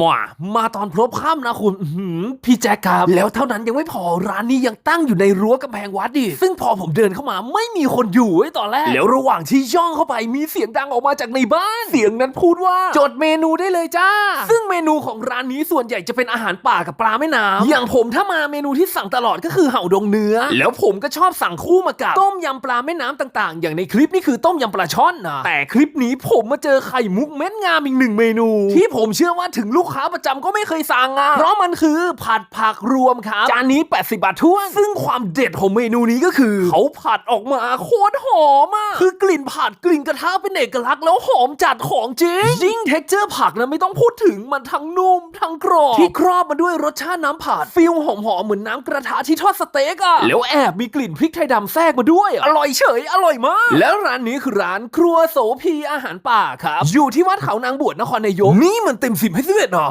มามาตอนพลบค่ำนะคุณอื้อหือพี่แจ๊คครับแล้วเท่านั้นยังไม่พอร้านนี้ยังตั้งอยู่ในรั้วกำแพงวัดดิซึ่งพอผมเดินเข้ามาไม่มีคนอยู่ไอ้ตอนแรก แล้วระหว่างที่ย่องเข้าไปมีเสียงดังออกมาจากในบ้าน เสียงนั้นพูดว่า จดเมนูได้เลยจ้า ซึ่งเมนูของร้านนี้ส่วนใหญ่จะเป็นอาหารป่ากับปลาแม่น้ำอย่างผมถ้ามาเมนูที่สั่งตลอดก็คือเห่าดงเนื้อ แล้วผมก็ชอบสั่งคู่มากับต้มยำปลาแม่น้ำต่าง ๆ อย่างในคลิปนี่คือต้มยำปลาช่อนนะแต่คลิปนี้ผมมาเจอไข่มุกเม็ดงามอีกหนึ่งเมนู ที่ผมเชื่อว่าถึงลูกค้าประจำก็ไม่เคยสั่งอะเพราะมันคือผัดผักรวมครับ จานนี้ 80 บาทท้วน ซึ่งความเด็ดของเมนูนี้ก็คือ เขาผัดออกมาโคตรหอมอะคือกลิ่นผัดกลิ่นกระทะเป็นเอกลักษณ์แล้วหอมจัดของจริง ยิ่งเท็กเจอร์ผักนะไม่ต้องพูดถึงมันทั้งนุ่ม ทั้งกรอบที่ครอบมาด้วยรสชาติน้ำผัดฟิลหอมๆเหมือนน้ำกระทะที่ทอดสเต็กอะแล้วแอบมีกลิ่นพริกไทยดำแทรกมาด้วยอะอร่อยเฉย อร่อยมาก แล้วร้านนี้คือร้านครัวโสพีอาหารป่าครับ อยู่ที่วัดเขานางบวชนครนายกนี่มันเต็มสิบให้สิบเอ็ดเหรอ